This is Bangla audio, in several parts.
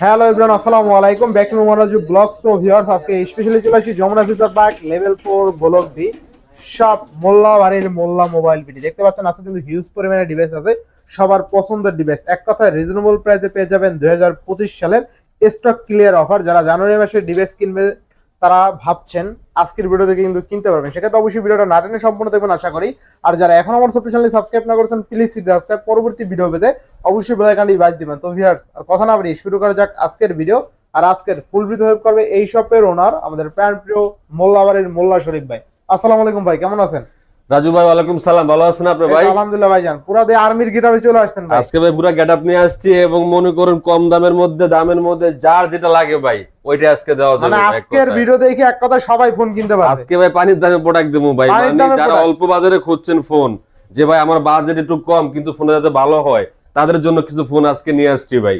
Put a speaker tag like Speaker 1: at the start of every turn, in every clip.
Speaker 1: হ্যালো এভরিওয়ান আসসালামু আলাইকুম ব্যাক টু মোরাজু ব্লগস তো ভিউয়ার্স আজকে স্পেশালি চলে আসি Jamuna future park level four block D সব মোল্লা বাড়ির মোল্লা মোবাইল পিটি দেখতে পাচ্ছেন আছে কিন্তু হিউজ পরিমাণে ডিভাইস আছে। সবার পছন্দের ডিভাইস এক কথায় রিজনেবল প্রাইসে পেয়ে যাবেন দুই হাজার পঁচিশ সালের স্টক ক্লিয়ার অফার যারা জানুয়ারি মাসে ডিভাইস কিনবে তারা ভাবছেন আজকের ভিডিও থেকে কিন্তু কিনতে পারবেন। সেক্ষেত্রে অবশ্যই ভিডিওটা না টেনে সম্পূর্ণ দেখবেন, আশা করি। আর যারা এখন আমার সব চ্যানেল সাবস্ক্রাইব না করেছেন প্লিজ সাবস্ক্রাইব পরবর্তী ভিডিও পেতে অবশ্যই বেলাইকানটি বাজ দিবেন। তো ভিউয়ার্স আর কথা না বাড়ি শুরু করা যাক আজকের ভিডিও আর আজকের ফুল ভিডিও হেল্প করবে এই শপের ওনার আমাদের প্রাণ প্রিয় মোল্লাবাড়ির মোল্লা শরীফ ভাই। আসসালামু আলাইকুম ভাই, কেমন আছেন?
Speaker 2: রাজু ভাই ওয়ালাইকুম সালাম। ভালো আছেন আপনি ভাই?
Speaker 1: আলহামদুলিল্লাহ ভাইজান। পুরা দিয়ে আর্মির গিটারে চলে আসতেন ভাই।
Speaker 2: আজকে ভাই পুরো গেট আপ নিয়ে আসছি এবং মনে করুন কম দামের মধ্যে দামের মধ্যে যার যেটা লাগে ভাই ওইটা আজকে দেওয়া যাবে
Speaker 1: মানে আজকের ভিডিও দেখে এক কথা সবাই ফোন কিনতে পারবে।
Speaker 2: আজকে ভাই পানির দামে প্রোডাক্ট দেবো ভাই। মানে যারা অল্প বাজারে খুঁজছেন ফোন যে ভাই আমার বাজেট একটু কম কিন্তু ফোনে যাতে ভালো হয় তাদের জন্য কিছু ফোন আজকে নিয়ে আসছি ভাই।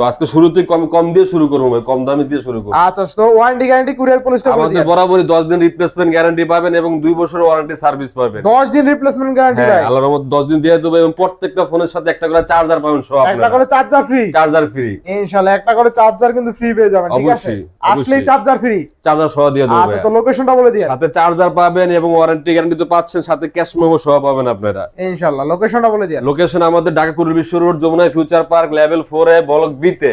Speaker 2: তো আজকে শুরুতেই কম কম দিয়ে শুরু করব ভাই কম দামে দিয়ে শুরু করব।
Speaker 1: আচ্ছা তো ওয়ারেন্টি গ্যারান্টি কুরিয়ার
Speaker 2: আমাদের বরাবরই দশ দিন রিপ্লেসমেন্ট গ্যারান্টি পাবেন এবং দুই বছর ওয়ারেন্টি সার্ভিস পাবেন।
Speaker 1: 10 দিন রিপ্লেসমেন্ট গ্যারান্টি ভাই।
Speaker 2: আল্লাহর রহমত দশ দিন দিয়ে দেবো এবং প্রত্যেকটা ফোনের সাথে একটা করে চার্জার পাবেন সব
Speaker 1: একটা করে চার্জার ফ্রি
Speaker 2: চার্জার ফ্রি
Speaker 1: ইনশাআল্লাহ একটা করে চার্জার কিন্তু ফ্রি পেয়ে যাবেন ঠিক আছে? আসলেই চার্জার ফ্রি
Speaker 2: চার্জার সহ দিয়ে দেবো
Speaker 1: আচ্ছা তো লোকেশনটা বলে
Speaker 2: সাথে চার্জার পাবেন এবং ওয়ারেন্টি গ্যারান্টি তো পাচ্ছেন সাথে ক্যাশ মেমো সহ পাবেন আপনারা।
Speaker 1: ইনশাআল্লাহ লোকেশনটা বলে দিয়ে
Speaker 2: লোকেশন আমাদের ঢাকা কুড়ি বিশ্ব রোড যমুনায় future park level four A block B তে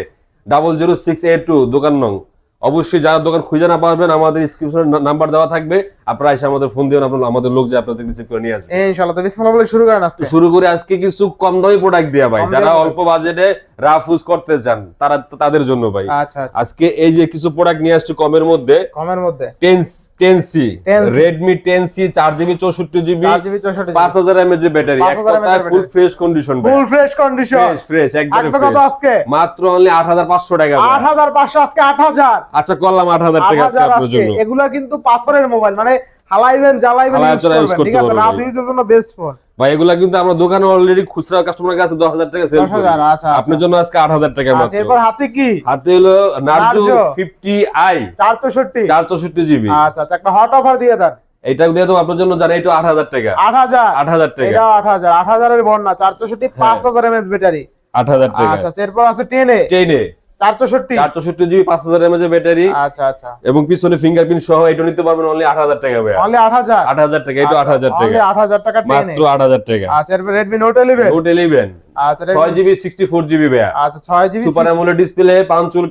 Speaker 2: double zero six eight two দোকান নং। অবশ্যই যারা দোকান খুঁজে না পারবেন আমাদের স্ক্রিপশন নাম্বার দেওয়া থাকবে। আপনারা এসে আমাদের ফোন দিবেন আপনার আমাদের লোক যে আপনাদের রিসিভ করে নিয়ে আসবে।
Speaker 1: ইনশাআল্লাহ তো বিসমিল্লাহ বলে শুরু করেন আজকে।
Speaker 2: শুরু করে আজকে কিছু কম দামি প্রোডাক্ট ভাই যারা অল্প বাজেটে রাফ ইউজ করতে চান তারা তাদের জন্য ভাই।
Speaker 1: আচ্ছা আচ্ছা।
Speaker 2: আজকে এই যে কিছু প্রোডাক্ট নিয়ে আসছি কমের মধ্যে
Speaker 1: কমের মধ্যে।
Speaker 2: Ten ten C
Speaker 1: 10C
Speaker 2: Redmi ten C চার জিবি চৌষট্টি জিবি
Speaker 1: 4 জিবি 64
Speaker 2: পাঁচ হাজার এমএচ এর ব্যাটারি এক কথায় full fresh condition
Speaker 1: full fresh condition
Speaker 2: fresh fresh একদম
Speaker 1: কত আজকে?
Speaker 2: মাত্র অনলি আট হাজার পাঁচশো টাকা
Speaker 1: 8500 আজকে 8000
Speaker 2: আচ্ছা করলাম আট হাজার টাকা আজকে আপনার জন্য।
Speaker 1: এগুলা কিন্তু পাথরের মোবাইল মানে হালাইবেন জ্বালাইবেন ইউজ
Speaker 2: করতে
Speaker 1: রাফ ইউজের জন্য বেস্ট ফোন
Speaker 2: ভাই এগুলা কিন্তু আমরা দোকানে অলরেডি খুচরা কাস্টমার কাছে দশ হাজার টাকা সেল করি।
Speaker 1: 10000 আচ্ছা আচ্ছা।
Speaker 2: আপনার জন্য আজকে আট হাজার টাকা
Speaker 1: আচ্ছা
Speaker 2: মাত্র
Speaker 1: এরপর হাতে কি?
Speaker 2: হাতে হলো নার্জো
Speaker 1: Narzo।
Speaker 2: ফিফটি আই
Speaker 1: 464
Speaker 2: চার চৌষট্টি জিবি
Speaker 1: আচ্ছা আচ্ছা একটা হট অফার দিয়ে দেন।
Speaker 2: এটা দিয়ে দেবো আপনার জন্য জানেন এটা আট হাজার টাকা।
Speaker 1: 8000
Speaker 2: আট হাজার টাকা।
Speaker 1: এটা 8000 8000 এর বন্যা 464 5000 এমএস ব্যাটারি
Speaker 2: আট হাজার টাকা।
Speaker 1: আচ্ছা আচ্ছা, এরপর আছে 10 এ
Speaker 2: চেইনে
Speaker 1: 464
Speaker 2: চার চৌষট্টি জিবি পাঁচ হাজার এমএচ এর ব্যাটারি।
Speaker 1: আচ্ছা আচ্ছা।
Speaker 2: এবং পিছনে ফিঙ্গারপ্রিন্ট সহ এটা নিতে পারবেন অনলি আট হাজার টাকা ভাই
Speaker 1: অনলি 8000
Speaker 2: আট হাজার টাকা এটা আট হাজার টাকা।
Speaker 1: অনলি 8000 টাকা
Speaker 2: মাত্র আট হাজার টাকা।
Speaker 1: আচ্ছা এরপর Redmi Note 11
Speaker 2: নোট ইলেভেন
Speaker 1: আচ্ছা
Speaker 2: ছয়
Speaker 1: Redmi
Speaker 2: GB sixty four GB ভাইয়া।
Speaker 1: আচ্ছা 6 GB
Speaker 2: super AMOLED display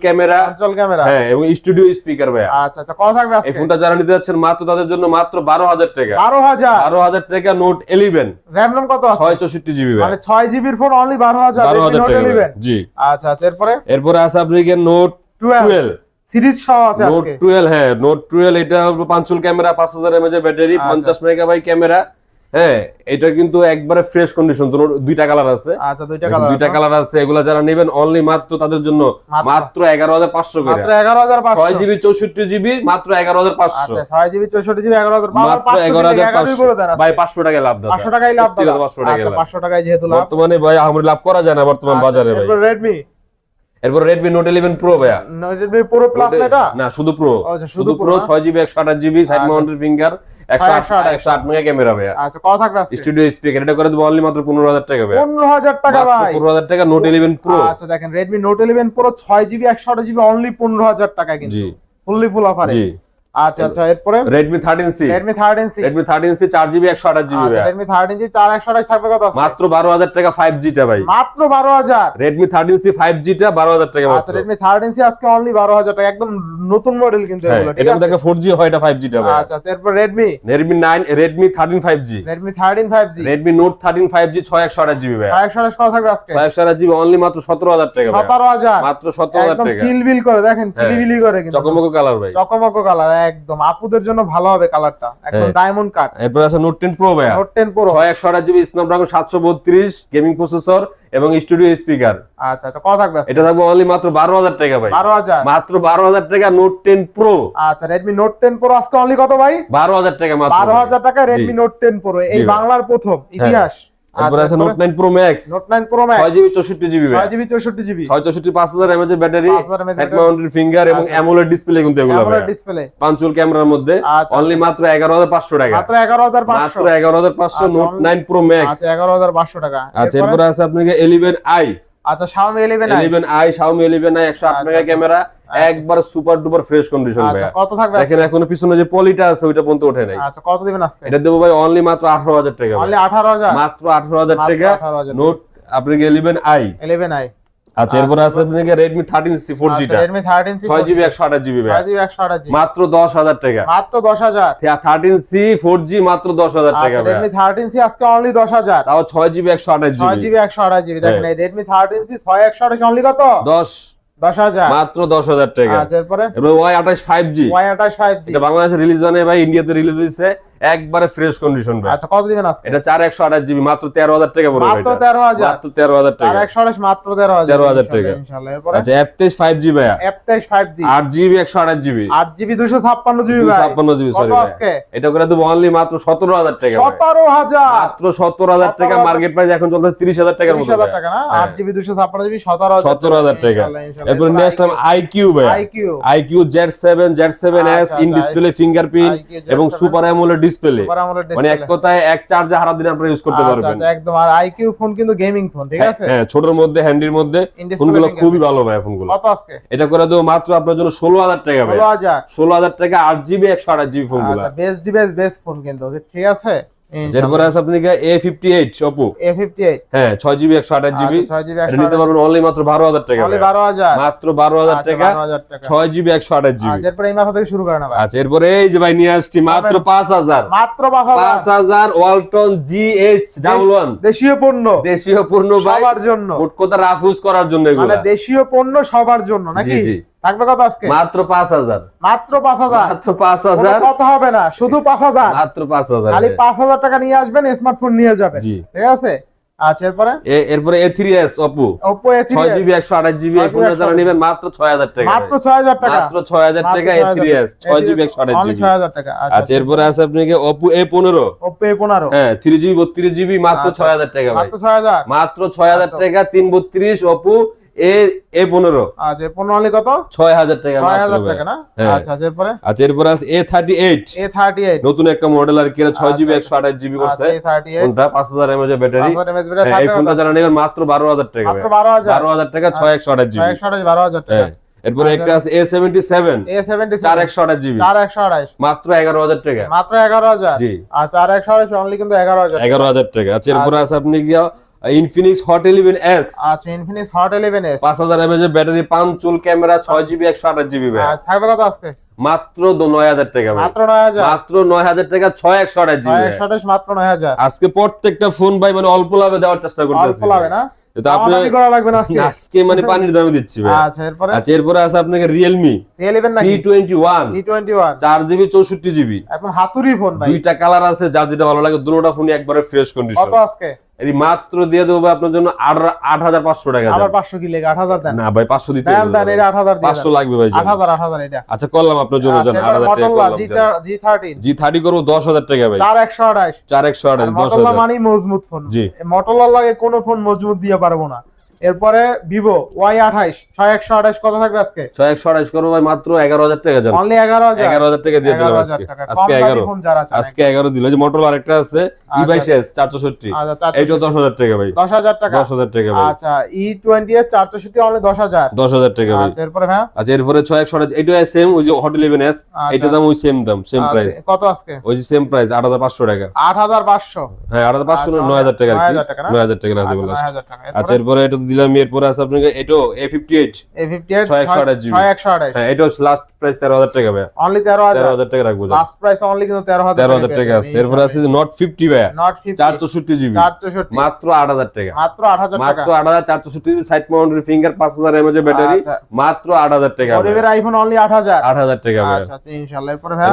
Speaker 2: camera
Speaker 1: camera.
Speaker 2: হ্যাঁ এবং স্টুডিও স্পিকার ভাইয়া।
Speaker 1: আচ্ছা আচ্ছা কত থাকবে
Speaker 2: এই ফোনটা যারা নিতে যাচ্ছেন মাত্র তাদের জন্য মাত্র বারো হাজার টাকা।
Speaker 1: 12000
Speaker 2: বারো হাজার টাকা নোট
Speaker 1: RAM কত আছে?
Speaker 2: ভাইয়া।
Speaker 1: মানে 6 জিবির ফোন অনলি 12000
Speaker 2: বারো
Speaker 1: Redmi
Speaker 2: হাজার
Speaker 1: Note
Speaker 2: টাকা জি।
Speaker 1: আচ্ছা আচ্ছা এরপরে?
Speaker 2: এরপরে আছে নোট
Speaker 1: 12 সিরিজ সহ আছে
Speaker 2: নোট
Speaker 1: আজকে।
Speaker 2: টুয়েলভ হ্যাঁ নোট টুয়েলভ এটা হলো পাঁচুল ক্যামেরা ব্যাটারি মেগাবাইট ক্যামেরা। হ্যাঁ এটা কিন্তু একবারে ফ্রেশ কন্ডিশন দুইটা কালার আছে।
Speaker 1: আচ্ছা দুইটা কালার
Speaker 2: দুইটা কালার আছে এগুলা যারা নেবেন অনলি মাত্র তাদের জন্য
Speaker 1: মাত্র।
Speaker 2: মাত্র এগারো হাজার পাঁচশো করে।
Speaker 1: মাত্র 11500
Speaker 2: ছয় জিবি চৌষট্টি জিবি মাত্র এগারো হাজার পাঁচশো।
Speaker 1: আচ্ছা 6 জিবি 64 জিবি 11500
Speaker 2: মাত্র এগারো হাজার পাঁচশো ভাই পাঁচশো টাকায় লাভ দাদা।
Speaker 1: 500 টাকাই লাভ
Speaker 2: কথা, পাঁচশো টাকায়।
Speaker 1: আচ্ছা 500 টাকায় যেহেতু লাভ।
Speaker 2: বর্তমানে ভাই আমার লাভ করা যায় না বর্তমান বাজারে ভাই।
Speaker 1: Redmi
Speaker 2: এরপর Redmi Note 11 Pro ভাইয়া।
Speaker 1: Redmi Pro Plus না এটা?
Speaker 2: না শুধু Pro
Speaker 1: আচ্ছা, শুধু Pro,
Speaker 2: প্রো
Speaker 1: হ্যাঁ।
Speaker 2: ছয় জিবি একশো আঠাশ জিবি সাইড। মাউন্টেড ফিঙ্গার একশো আট একশো আট মেগা ক্যামেরা ভাইয়া।
Speaker 1: আচ্ছা কত থাকবে
Speaker 2: স্টুডিও স্পিকার এটা করে দেবো অনলি মাত্র পনেরো হাজার টাকা ভাইয়া।
Speaker 1: 15000 টাকা ভাই।
Speaker 2: পনেরো হাজার টাকা নোট ইলেভেন প্রো
Speaker 1: আচ্ছা দেখেন Redmi Note 11 Pro 6 GB 128 GB only 15000 টাকা কিন্তু।
Speaker 2: জি।
Speaker 1: ফুললি ফুল অফারে
Speaker 2: জি।
Speaker 1: আচ্ছা আচ্ছা এরপরে? Redmi 13C
Speaker 2: Redmi thirteen C চার জিবি একশো আঠাশ জিবি
Speaker 1: আচ্ছা
Speaker 2: ভাইয়া
Speaker 1: Redmi 13C 4 128 থাকবে কত আছে?
Speaker 2: মাত্র বারো হাজার টাকা ফাইভ জিটা ভাই।
Speaker 1: মাত্র 12000
Speaker 2: রেডমি থার্টিন সি ফাইভ জিটা বারো হাজার
Speaker 1: আচ্ছা Redmi 13C আজকে অনলি 12000 টাকা একদম নতুন মডেল কিন্তু
Speaker 2: হ্যাঁ
Speaker 1: এগুলো
Speaker 2: এটা হয় এটা ভাই।
Speaker 1: আচ্ছা আচ্ছা এরপর Redmi
Speaker 2: Redmi nine Redmi thirteen five G
Speaker 1: Redmi 13 5G
Speaker 2: Redmi note thirteen five G ছয় একশো আঠাশ জিবি ভাই।
Speaker 1: 128 কত থাকবে আজকে?
Speaker 2: ছয় একশো আঠাশ জিবি অনলি মাত্র সতেরো হাজার টাকা ভাই।
Speaker 1: 17000
Speaker 2: মাত্র সতেরো হাজার
Speaker 1: একদম
Speaker 2: টাকা।
Speaker 1: চিলবিল করে দেখেন
Speaker 2: হ্যাঁ।
Speaker 1: করে কিন্তু।
Speaker 2: চকমক কালার ভাই।
Speaker 1: চকমক কালার একদম। আপুদের জন্য ভালো হবে কালারটা। একদম
Speaker 2: হ্যাঁ।
Speaker 1: ডায়মন্ড কাট
Speaker 2: এরপর আছে নোট টেন প্রো ভাইয়া।
Speaker 1: নোট 10 প্রো
Speaker 2: ছয় একশো আঠাশ জিবি স্ন্যাপড্রাগন সাতশো বত্রিশ গেমিং প্রসেসর এবং স্টুডিও স্পিকার
Speaker 1: আচ্ছা আচ্ছা কত থাকবে
Speaker 2: এটা থাকবে অনলি মাত্র বারো হাজার টাকা ভাই।
Speaker 1: 12000
Speaker 2: মাত্র বারো হাজার টাকা নোট টেন প্রো
Speaker 1: আচ্ছা Redmi Note 10 Pro আজকে অনলি কত ভাই?
Speaker 2: বারো হাজার টাকা মাত্র
Speaker 1: বারো হাজার টাকা Redmi। Note 10 Pro এই বাংলার প্রথম ইতিহাস।
Speaker 2: এরপর আছে note 9 pro max
Speaker 1: note 9 Pro Max
Speaker 2: ছয় জিবি চৌষট্টি জিবি ভাই
Speaker 1: 6 জিবি 64 জিবি।
Speaker 2: ছয় পাঁচ হাজার M A battery.
Speaker 1: 5000 mAh battery।
Speaker 2: Mounted finger এবং
Speaker 1: আচ্ছা।
Speaker 2: অ্যামোলেড ডিসপ্লে কিন্তু এগুলো অ্যামোলেড
Speaker 1: ডিসপ্লে
Speaker 2: পাঁচুল ক্যামেরার মধ্যে।
Speaker 1: আচ্ছা।
Speaker 2: অনলি মাত্র এগারো হাজার পাঁচশো টাকা।
Speaker 1: মাত্র 11500
Speaker 2: মাত্র এগারো হাজার পাঁচশো
Speaker 1: আচ্ছা,
Speaker 2: note
Speaker 1: only-
Speaker 2: nine pro max
Speaker 1: আচ্ছা 11500 টাকা।
Speaker 2: আচ্ছা
Speaker 1: এরপরে?
Speaker 2: আছে আপনাদের এলিভেন আই
Speaker 1: আচ্ছা Xiaomi 11 i?
Speaker 2: Eleven i Xiaomi eleven i একশো আট
Speaker 1: আচ্ছা,
Speaker 2: মেগা ক্যামেরা একবার সুপার ডুপার ফ্রেশ কন্ডিশন ভাই
Speaker 1: আচ্ছা কত থাকবে
Speaker 2: দেখেন এখনও পিছনে যে পলিটা আছে ওইটা পর্যন্ত ওঠে নাই।
Speaker 1: আচ্ছা কত দিবেন আজকে?
Speaker 2: এটা দেবো ভাই অনলি মাত্র আঠারো হাজার টাকা ভাই।
Speaker 1: অনলি 18000
Speaker 2: মাত্র আঠারো হাজার
Speaker 1: মাত্র
Speaker 2: টাকা। নোট আপনাকে ইলেভেন আই
Speaker 1: 11 i
Speaker 2: আচ্ছা এরপর আছে আপনাকে থার্টিন সি ফোর
Speaker 1: আচ্ছা Redmi 13C
Speaker 2: ছয় জিবি একশো আঠাশ জিবি ভাই।
Speaker 1: 6GB 128GB
Speaker 2: মাত্র দশ হাজার টাকা।
Speaker 1: মাত্র 10000
Speaker 2: থার্টিন সি ফোর জি মাত্র দশ হাজার টাকা
Speaker 1: আচ্ছা Redmi 13C আজকে অনলি 10000
Speaker 2: তাও ছয় জিবি একশো আঠাশ জিবি
Speaker 1: 6GB 128GB দেখেন
Speaker 2: হ্যাঁ।
Speaker 1: এই Redmi 13C 6128 অনলি কত?
Speaker 2: দশ।
Speaker 1: 10000
Speaker 2: মাত্র দশ হাজার টাকা।
Speaker 1: আচ্ছা এরপরে?
Speaker 2: এরপর ওয়াই আঠাশ ফাইভ জি
Speaker 1: Y28 5G
Speaker 2: এটা বাংলাদেশে রিলিজ হয় ভাই ইন্ডিয়াতে রিলিজ হয়েছে। একবারে ফ্রেশ কন্ডিশন ভাই।
Speaker 1: আচ্ছা কত দিবেন আজকে?
Speaker 2: এটা চার একশো আঠাশ জিবি মাত্র তেরো হাজার টাকা পড়বে
Speaker 1: মাত্র 13000
Speaker 2: মাত্র তেরো হাজার
Speaker 1: চার
Speaker 2: টাকা
Speaker 1: একশো আঠাশ মাত্র তেরো হাজার
Speaker 2: 13,000 টাকা।
Speaker 1: ইনশাল্লাহ। এরপরে?
Speaker 2: আচ্ছা এফ তেইশ ফাইভ জি ভাইয়া।
Speaker 1: এফ তেইশ
Speaker 2: আট জিবি একশো আঠাশ জিবি।
Speaker 1: আট জিবি দুশো ছাপ্পান্ন জিবি ভাই।
Speaker 2: ছাপ্পান্ন জিবি সরি
Speaker 1: আজকে?
Speaker 2: এটা করে দেবো অনলি মাত্র সতেরো হাজার টাকা ভাই।
Speaker 1: সতেরো হাজার।
Speaker 2: মাত্র সত্তর হাজার টাকা মার্কেট প্রাইস এখন চলছে তিরিশ হাজার টাকার
Speaker 1: তিরিশ
Speaker 2: মতো
Speaker 1: হাজার টাকা না?
Speaker 2: হ্যাঁ।
Speaker 1: আট জিবি দুশো ছাপ্পান্ন জিবি সতেরো হাজার
Speaker 2: সত্তর হাজার টাকা। এরপর নিয়ে আসলাম আইকিউ ভাই জেড সেভেন এস
Speaker 1: আচ্ছা,
Speaker 2: ইন ডিসপ্লে ফিঙ্গারপ্রিন্ট এবং সুপার অ্যামোলেড ডিসপ্লে মানে এক কথায় এক চার্জে হারা দিন আপনারা ইউজ করতে
Speaker 1: আচ্ছা
Speaker 2: পারবেন।
Speaker 1: আচ্ছা একদম। আর আইকিউ ফোন কিন্তু গেমিং ফোন ঠিক আছে?
Speaker 2: হ্যাঁ ছোটর মধ্যে হ্যান্ডির মধ্যে ফোনগুলো খুবই ভালো ভাই ফোনগুলো
Speaker 1: কত আজকে?
Speaker 2: এটা করে দেবো মাত্র আপনার জন্য ষোলো হাজার টাকা ভাই।
Speaker 1: ষোলো হাজার।
Speaker 2: ষোলো হাজার টাকা আট জিবি একশো আঠাশ জিবি ফোনগুলো
Speaker 1: আচ্ছা বেস্ট ডিভাইস বেস্ট ফোন কিন্তু ঠিক আছে?
Speaker 2: এরপরে আছে আপনি A fifty eight Oppo
Speaker 1: A fifty eight
Speaker 2: হ্যাঁ ছয় জিবি একশো আঠাশ জিবি
Speaker 1: ছয় জিবি
Speaker 2: এটা নিতে পারবেন অনলি মাত্র বারো হাজার টাকা
Speaker 1: বারো হাজার।
Speaker 2: মাত্র বারো হাজার
Speaker 1: আচ্ছা,
Speaker 2: টাকা ছয় জিবি একশো আঠাশ জিবি
Speaker 1: আচ্ছা এরপরে এই মাথা থেকে শুরু করে না
Speaker 2: আচ্ছা এরপরে এই যে ভাই নিয়ে আসছি মাত্র পাঁচ হাজার।
Speaker 1: মাত্র পাঁচ হাজার।
Speaker 2: Walton G H double one.
Speaker 1: দেশীয় পণ্য।
Speaker 2: দেশীয় ভাই।
Speaker 1: সবার জন্য।
Speaker 2: মোট কথা রাফ ইউজ করার জন্য এগুলো।
Speaker 1: মানে দেশীয় পণ্য সবার জন্য নাকি?
Speaker 2: জি।
Speaker 1: থাকবে কত আজকে?
Speaker 2: মাত্র পাঁচ হাজার।
Speaker 1: মাত্র পাঁচ হাজার?
Speaker 2: মাত্র পাঁচ
Speaker 1: কোনো
Speaker 2: হাজার।
Speaker 1: কথা হবে না শুধু পাঁচ হাজার।
Speaker 2: মাত্র পাঁচ হাজার
Speaker 1: খালি পাঁচ হাজার টাকা নিয়ে আসবেন স্মার্টফোন নিয়ে যাবেন। ঠিক আছে? আচ্ছা এরপরে?
Speaker 2: এরপরে A three S Oppo
Speaker 1: Oppo A
Speaker 2: ছয় জিবি একশো আঠাশ জিবি এই
Speaker 1: 6GB
Speaker 2: ফোনটা যারা নেবেন মাত্র ছয় হাজার টাকা।
Speaker 1: মাত্র ছয় হাজার টাকা।
Speaker 2: মাত্র ছয় হাজার টাকা এ থ্রি এস ছয় জিবি একশো আঠাশ
Speaker 1: অনলি
Speaker 2: জিবি
Speaker 1: ছয় হাজার টাকা।
Speaker 2: আচ্ছা এরপরে আছে আপনাকে হ্যাঁ মাত্র
Speaker 1: আচ্ছা,
Speaker 2: ছয় হাজার টাকা ভাই।
Speaker 1: মাত্র ছয় হাজার।
Speaker 2: মাত্র ছয় হাজার
Speaker 1: আচ্ছা।
Speaker 2: টাকা তিন বত্রিশ অপু এ এ পনেরো।
Speaker 1: আচ্ছা পনেরো কত?
Speaker 2: ছয় হাজার টাকা
Speaker 1: ছয় হাজার টাকা না?
Speaker 2: হ্যাঁ।
Speaker 1: আচ্ছা আচ্ছা এরপরে?
Speaker 2: আচ্ছা এরপরে আছে A thirty eight.
Speaker 1: A thirty eight.
Speaker 2: নতুন একটা মডেল আর কি ছয় জিবি একশো আঠাশ জিবি করছে। পাঁচ হাজার এমএজ ব্যাটারি এই ফোনটা যারা নেবেন মাত্র বারো হাজার টাকা
Speaker 1: বারো হাজার।
Speaker 2: টাকা ছয় একশো আঠাশ জিবি
Speaker 1: বারো হাজার টাকা।
Speaker 2: হ্যাঁ এরপরে একটা আছে A seventy seven
Speaker 1: A seventy
Speaker 2: চার একশো আঠাশ জিবি
Speaker 1: চার একশো আঠাশ।
Speaker 2: মাত্র এগারো হাজার টাকা।
Speaker 1: মাত্র এগারো হাজার।
Speaker 2: জি।
Speaker 1: আর চার একশো আঠাশ অনলি কিন্তু এগারো হাজার
Speaker 2: এগারো হাজার টাকা। আচ্ছা এরপরে আছে আপনি গিয়া ইনফিনিক্স হট ইলেভেন এস
Speaker 1: আচ্ছা ইনফিনিক্স হট ইলেভেন এস
Speaker 2: পাঁচ হাজার এমএজ ব্যাটারি পাঁচ চুল ক্যামেরা ছয় জিবি একশো আঠাশ জিবি ভাই
Speaker 1: থাকবে কত আজকে?
Speaker 2: মাত্র দো- নয় হাজার টাকা ভাই।
Speaker 1: মাত্র নয় হাজার?
Speaker 2: মাত্র নয় হাজার টাকা ছয় একশো আঠাশ জিবি
Speaker 1: ছয়
Speaker 2: ভাই।
Speaker 1: একশো আঠাশ মাত্র নয় হাজার?
Speaker 2: আজকে প্রত্যেকটা ফোন ভাই মানে অল্প লাভে দেওয়ার চেষ্টা করতেছি।
Speaker 1: অল্প লাগে না
Speaker 2: তো আপনি
Speaker 1: করা লাগবে না আজকে?
Speaker 2: মানে পানির দামে দিচ্ছি ভাই।
Speaker 1: আচ্ছা এরপরে?
Speaker 2: আচ্ছা এরপরে আছে আপনাকে
Speaker 1: নাকি? হাতুড়ি ফোন ভাই।
Speaker 2: দুইটা কালার আছে যার যেটা ভালো লাগে দুটোটা ফোনই একবারে ফ্রেশ কন্ডিশন
Speaker 1: কত আজকে?
Speaker 2: এই মাত্র দিয়ে দেবো আপনার জন্য আট আট হাজার পাঁচশো টাকা
Speaker 1: আবার। পাঁচশো কি লেগে? আট হাজার দেন।
Speaker 2: না ভাই পাঁচশো দিতে
Speaker 1: আট হাজার
Speaker 2: পাঁচশো লাগবে ভাই
Speaker 1: আট হাজার আট হাজার এটা।
Speaker 2: আচ্ছা করলাম আপনার জন্য
Speaker 1: আচ্ছা
Speaker 2: জান আট হাজার টাকা
Speaker 1: জি
Speaker 2: জি থার্টি করব দশ হাজার টাকা ভাই।
Speaker 1: চার একশো আঠাশ।
Speaker 2: চার একশো আঠাশ দশ হাজার।
Speaker 1: মানেই মজবুত ফোন
Speaker 2: জি।
Speaker 1: মটোরোলা লাগে কোনো ফোন মজবুত দিয়ে পারব না। এরপরে ভিভো ওয়াই আঠাইশ ছয় একশো আঠাইশ কত থাকবে আজকে?
Speaker 2: ছয় একশো আঠাশ করব ভাই মাত্র এগারো হাজার টাকা জান।
Speaker 1: অনলি এগারো হাজার।
Speaker 2: এগারো হাজার টাকা দিয়ে দিলাম আজকে। আজকে এগারো। আজকে এগারো দিল। যে মোটর আরেকটা আছে ই বাইশ এস
Speaker 1: আচ্ছা।
Speaker 2: এইটা দশ হাজার টাকা ভাই।
Speaker 1: দশ হাজার টাকা?
Speaker 2: দশ হাজার টাকা ভাই।
Speaker 1: আচ্ছা ই টোয়েন্টি চারশো সিটি অনলি দশ হাজার।
Speaker 2: দশ হাজার টাকা ভাই।
Speaker 1: আচ্ছা এরপরে হ্যাঁ
Speaker 2: আচ্ছা এরপরে ছয় একশো আঠাশ এইটা সেম ওই যে হট ইলেভেন এস
Speaker 1: আচ্ছা।
Speaker 2: এইটা দাম ওই সেম দাম সেম
Speaker 1: আচ্ছা,
Speaker 2: প্রাইস
Speaker 1: কত আজকে?
Speaker 2: ওই যে সেম প্রাইস আট হাজার পাঁচশো টাকা।
Speaker 1: আট হাজার পাঁচশো।
Speaker 2: হ্যাঁ আট হাজার পাঁচশো
Speaker 1: আচ্ছা,
Speaker 2: নয় হাজার টাকা
Speaker 1: নয় হাজার টাকা?
Speaker 2: নয় হাজার টাকা
Speaker 1: আচ্ছা,
Speaker 2: আচ্ছা এরপরে এটা দিলাম এরপরে আছে আপনাকে এটো A fifty eight
Speaker 1: A fifty eight
Speaker 2: ছয় একশো আঠাশ GB
Speaker 1: ছয় একশো আঠাশ।
Speaker 2: হ্যাঁ এটা লাস্ট প্রাইস তেরো হাজার টাকা ভাই
Speaker 1: অনলি
Speaker 2: টাকা রাখব
Speaker 1: লাস্ট প্রাইস অনলি কিন্তু তেরো হাজার
Speaker 2: তেরো হাজার টাকা আছে। এরপরে আছে নট ফিফটি ভাই
Speaker 1: নট ফিফটি
Speaker 2: চার চৌষট্টি জিবি
Speaker 1: চার চৌষট্টি।
Speaker 2: মাত্র আট হাজার টাকা।
Speaker 1: মাত্র
Speaker 2: মাত্র জিবি সাইড ফিঙ্গার ব্যাটারি। মাত্র ভাই।
Speaker 1: আইফোন অনলি
Speaker 2: টাকা ভাই
Speaker 1: আচ্ছা আচ্ছা এরপরে ভাই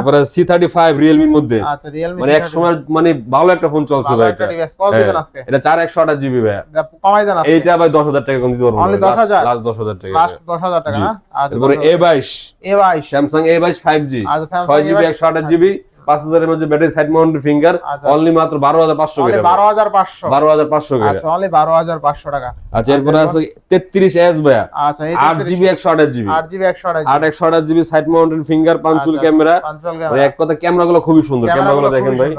Speaker 2: মধ্যে।
Speaker 1: আচ্ছা
Speaker 2: মানে এক সময় মানে ভালো একটা ফোন চলছে এটা? হ্যাঁ, এটা চার একশো আঠাশ জিবি ভাই
Speaker 1: দা- কমাই দেন আজকে।
Speaker 2: এইটা ভাই দশ হাজার টাকা কম দিতে পারব
Speaker 1: Only 10,000?
Speaker 2: লাস্ট দশ হাজার টাকা।
Speaker 1: লাস্ট দশ হাজার টাকা না? আচ্ছা
Speaker 2: তারপরে এ বাইশ।
Speaker 1: এ বাইশ।
Speaker 2: স্যামসাং এ বাইশ ফাইভ জি
Speaker 1: আচ্ছা, Samsung
Speaker 2: ছয় জিবি
Speaker 1: A22
Speaker 2: একশো আঠাশ জিবি পাঁচ হাজারের মধ্যে ব্যাটারি সাইড ফিঙ্গার
Speaker 1: আচ্ছা।
Speaker 2: অনলি মাত্র বারো হাজার পাঁচশো
Speaker 1: বারো হাজার পাঁচশো।
Speaker 2: বারো হাজার পাঁচশো
Speaker 1: আচ্ছা অনলি বারো হাজার পাঁচশো টাকা।
Speaker 2: আচ্ছা এরপরে আছে তেত্রিশ এস ভাইয়া।
Speaker 1: আচ্ছা
Speaker 2: আট জিবি একশো আঠাশ জিবি।
Speaker 1: আট জিবি একশো আঠাশ
Speaker 2: আট একশো আঠাশ জিবি সাইড ফিঙ্গার পাঞ্চুল
Speaker 1: আচ্ছা,
Speaker 2: ক্যামেরা। এক কথা ক্যামেরা গুলো খুবই সুন্দর। ক্যামেরা গুলো দেখেন ভাই।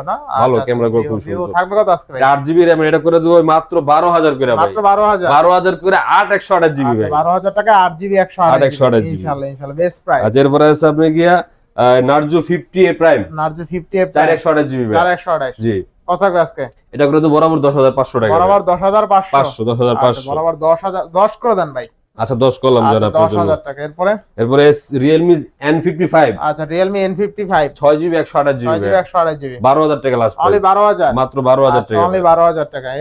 Speaker 2: ভালো
Speaker 1: আচ্ছা,
Speaker 2: ক্যামেরা গুলো খুব সুন্দর।
Speaker 1: থাকবে কত আজকে
Speaker 2: আট জিবি র্যাম এটা করে দেবো মাত্র বারো হাজার করে ভাই।
Speaker 1: বারো হাজার?
Speaker 2: বারো হাজার করে আট একশো আঠাশ জিবি
Speaker 1: আচ্ছা
Speaker 2: ভাই।
Speaker 1: বারো হাজার টাকা আট জিবি একশো
Speaker 2: আট একশো আঠাশ GB
Speaker 1: ইনশাল্লাহ ইনশাল্লাহ বেস্ট প্রাইস
Speaker 2: আচ্ছা এরপরে আছে আপনি গিয়া Narzo fifty A prime
Speaker 1: Narzo fifty F
Speaker 2: চার একশো আঠাশ জিবি
Speaker 1: চার
Speaker 2: ভাই
Speaker 1: একশো আঠাশ।
Speaker 2: জি।
Speaker 1: কত থাকবে আজকে?
Speaker 2: এটা করে তো বরাবর দশ হাজার পাঁচশো টাকা।
Speaker 1: বরাবর দশ হাজার পাঁচশো।
Speaker 2: পাঁচশো দশ হাজার
Speaker 1: আচ্ছা,
Speaker 2: পাঁচশো।
Speaker 1: বরাবর দশ হাজার দশ করে দেন ভাই।
Speaker 2: আচ্ছা দশ করলাম
Speaker 1: আচ্ছা
Speaker 2: যারা জন্য
Speaker 1: হাজার টাকা। এরপরে?
Speaker 2: এরপরে ফিফটি ফাইভ
Speaker 1: আচ্ছা
Speaker 2: জিবি একশো আঠাশ জিবি বারো হাজার টাকা লাস্ট
Speaker 1: বারো হাজার।
Speaker 2: মাত্র বারো হাজার টাকা।
Speaker 1: অনলি বারো হাজার টাকা।